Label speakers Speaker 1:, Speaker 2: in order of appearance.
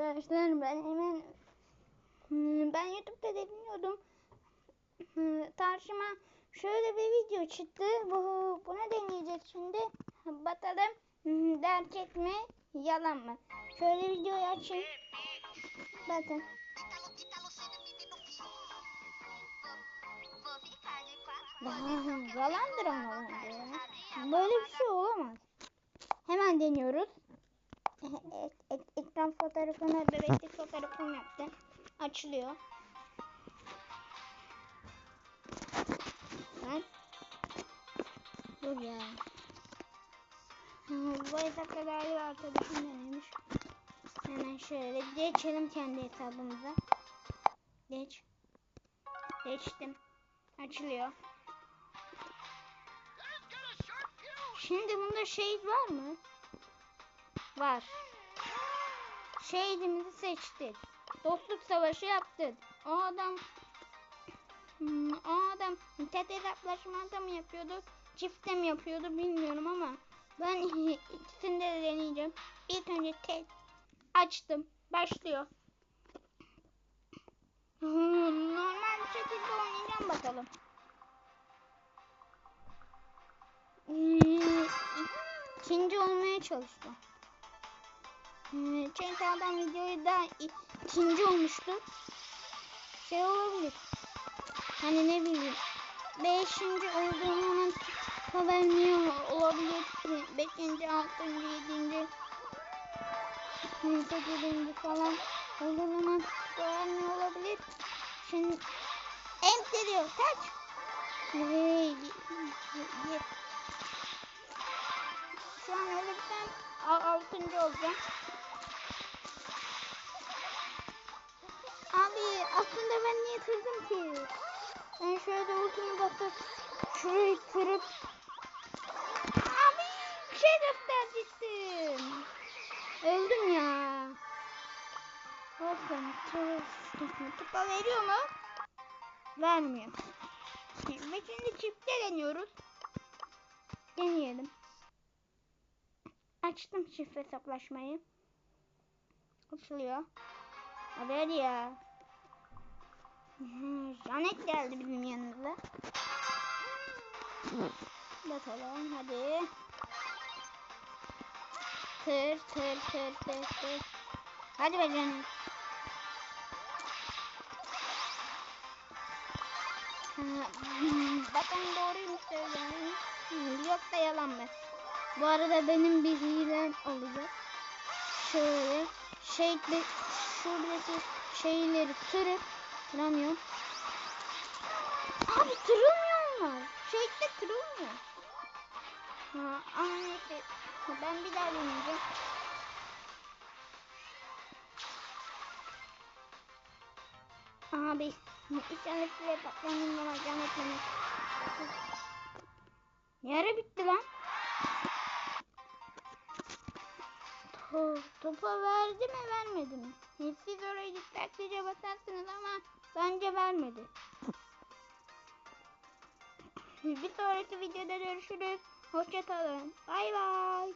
Speaker 1: arkadaşlar ben hemen Hmm, ben YouTube'da dinliyordum. Hmm, Karşıma şöyle bir video çıktı. Bu buna deneyeceğiz şimdi. Bakalım hmm, gerçek mi yalan mı? Şöyle videoyu açayım. Bakın. Yalandır ama. Böyle bir şey olamaz. Hemen deniyoruz. Ek, ekran fotoğrafını, bebeklik fotoğrafını yaptım. Açılıyor. Ben. Dur ya. Bu hesapta galiba arkadaşım denemiş. Hemen şöyle geçelim kendi hesabımıza. Geç. Geçtim. Açılıyor. Şimdi bunda şey var mı? Var. Şehidimizi seçtik. Dostluk savaşı yaptık. O adam Hmm, o adam tek hesaplaşmada mı yapıyordu? Çifte mi yapıyordu bilmiyorum ama ben ikisini de deneyeceğim. İlk önce tek açtım. Başlıyor. Hmm, Normal bir şekilde oynayacağım bakalım. Hmm, İkinci olmaya çalıştım. Hmm, Çünkü adam videoyu da ikinci olmuştu. Şey olabilir. Hani ne bileyim. Beşinci olduğumun haberliyor olabilir. Beşinci, altıncı, yedinci, sekizinci falan olduğumun haberliyor olabilir. Şimdi enter diyor. Kaç? Hey, altıncı olacağım. Abi aslında ben niye kırdım ki? Ben şöyle ultimi basıp şurayı kırıp Abi şey gösterecektim. Öldüm ya. Tüh, Tıpa veriyor mu? Vermiyor. Ve şimdi çifte deniyoruz. Deneyelim. Açtım çift hesaplaşmayı. Açılıyor. Hadi ya. Janet geldi bizim yanımıza. Bakalım hadi. Tır tır tır tır tır. Hadi be Janet. Mu söylüyorum? Hmm, Yok da yalan mı? Bu arada benim bir hilem olacak. Şöyle şey şuradaki şeyleri kırıp kıramıyorum. Abi kırılmıyor mu? Şeyde kırılmıyor. Ha, ama neyse. Ben bir daha deneyeceğim. Abi patlandım ama can etmemek. Yarı bitti lan. To topa verdi mi vermedi mi? Siz orayı dikkatlice bakarsınız ama bence vermedi. Bir sonraki videoda görüşürüz. Hoşçakalın. Bay bay.